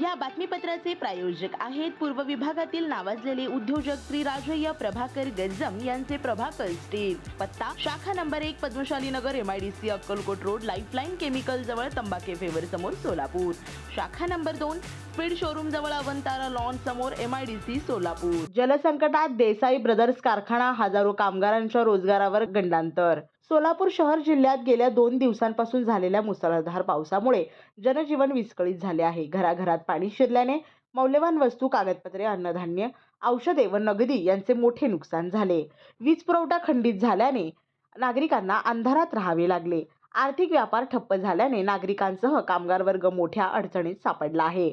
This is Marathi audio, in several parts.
या बातमीपत्राचे प्रायोजक आहेत पूर्व विभागातील नावाजलेले उद्योजक श्री राजय्य प्रभाकर गज्जम यांचे प्रभाकर स्टील पत्ता शाखा नंबर एक Padmashali Nagar M IDC Akkalkot road Lifeline chemical जवळ तंबाखे फेवर समोर सोलापूर. शाखा नंबर दोन स्पीड शोरूम जवळ अवंतारा लॉन समोर एम आयडीसी सोलापूर. जलसंकटात देसाई ब्रदर्स कारखाना हजारो कामगारांच्या रोजगारावर गंडांतर सोलापूर शहर जिल्ह्यात गेल्या दोन दिवसांपासून झालेल्या मुसळधार पावसामुळे जनजीवन विस्कळीत झाले आहे. घराघरात पाणी शिरल्याने मौल्यवान वस्तू कागदपत्रे अन्नधान्य औषधे व नगदी यांचे मोठे नुकसान झाले. वीज पुरवठा खंडित झाल्याने नागरिकांना अंधारात राहावे लागले. आर्थिक व्यापार ठप्प झाल्याने नागरिकांसह कामगार वर्ग मोठ्या अडचणीत सापडला आहे.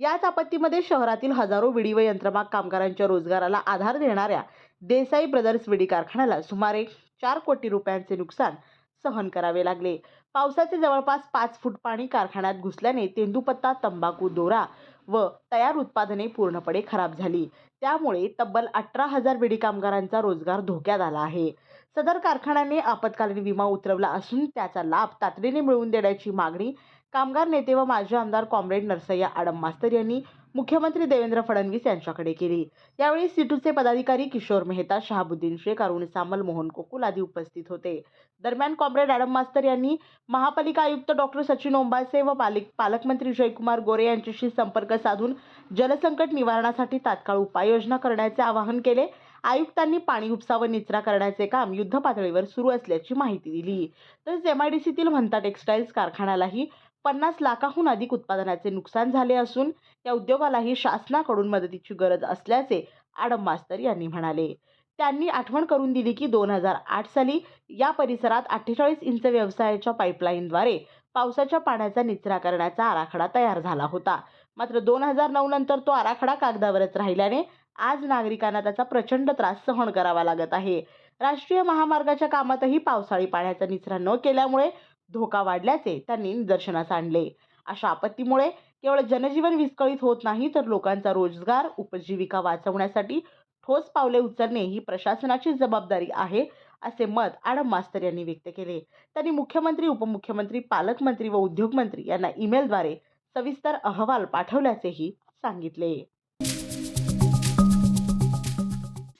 याच आपत्तीमध्ये शहरातील हजारो विडी व यंत्रमाग कामगारांच्या रोजगाराला आधार देणाऱ्या देसाई ब्रदर्स विडी कारखान्याला सुमारे चार कोटी रुपयांचे नुकसान सहन करावे लागले. पावसाचे जवळपास पाच फूट पाणी कारखान्यात घुसल्याने तेंदूपत्ता तंबाखू दोरा व तयार उत्पादने पूर्णपणे खराब झाली. त्यामुळे तब्बल अठरा हजार विडी कामगारांचा रोजगार धोक्यात आला आहे. सदर कारखान्याने आपत्कालीन विमा उतरवला असून त्याचा लाभ तातडीने मिळवून देण्याची मागणी कामगार नेते व माजी आमदार कॉम्रेड नरसय्या आडम मास्तर यांनी मुख्यमंत्री देवेंद्र फडणवीस यांच्याकडे केली. यावेळी सिटूचे पदाधिकारी किशोर मेहता शहाबुद्दीन शेख अरुण सामल मोहन कोकुल आदी उपस्थित होते. दरम्यान कॉम्रेड आडम मास्तर यांनी महापालिका आयुक्त डॉक्टर सचिन ओंबासे व पालिक पालकमंत्री जयकुमार गोरे यांच्याशी संपर्क साधून जलसंकट निवारणासाठी तात्काळ उपाययोजना करण्याचे आवाहन केले. आयुक्तांनी पाणी उपसा व निचरा करण्याचे काम युद्ध पातळीवर सुरू असल्याची माहिती दिली. तसेच एमआयडीसीतील म्हणता टेक्स्टाईल्स कारखान्यालाही पन्नास लाखाहून अधिक उत्पादनाचे नुकसान झाले असून या उद्योगालाही शासनाकडून मदतीची गरज असल्याचे आडम मास्तर यांनी म्हणाले. त्यांनी आठवण करून दिली की दोन हजार आठ साली या परिसरात अठ्ठेचाळीस इंच व्यवसायाच्या पाईपलाईनद्वारे पावसाच्या पाण्याचा निचरा करण्याचा आराखडा तयार झाला होता. मात्र दोन हजार नऊ नंतर तो आराखडा कागदावरच राहिल्याने आज नागरिकांना त्याचा प्रचंड त्रास सहन करावा लागत आहे. राष्ट्रीय महामार्गाच्या कामातही पावसाळी पाण्याचा निचरा न केल्यामुळे धोका वाढल्याचे त्यांनी निदर्शनास आणले. अशा आपत्तीमुळे केवळ जनजीवन विस्कळीत होत नाही तर लोकांचा रोजगार उपजीविका वाचवण्यासाठी ठोस पावले उचलणे ही प्रशासनाची जबाबदारी आहे असे मत आडम मास्तर यांनी व्यक्त केले. त्यांनी मुख्यमंत्री उपमुख्यमंत्री पालकमंत्री व उद्योगमंत्री यांना ईमेलद्वारे सविस्तर अहवाल पाठवल्याचेही सांगितले.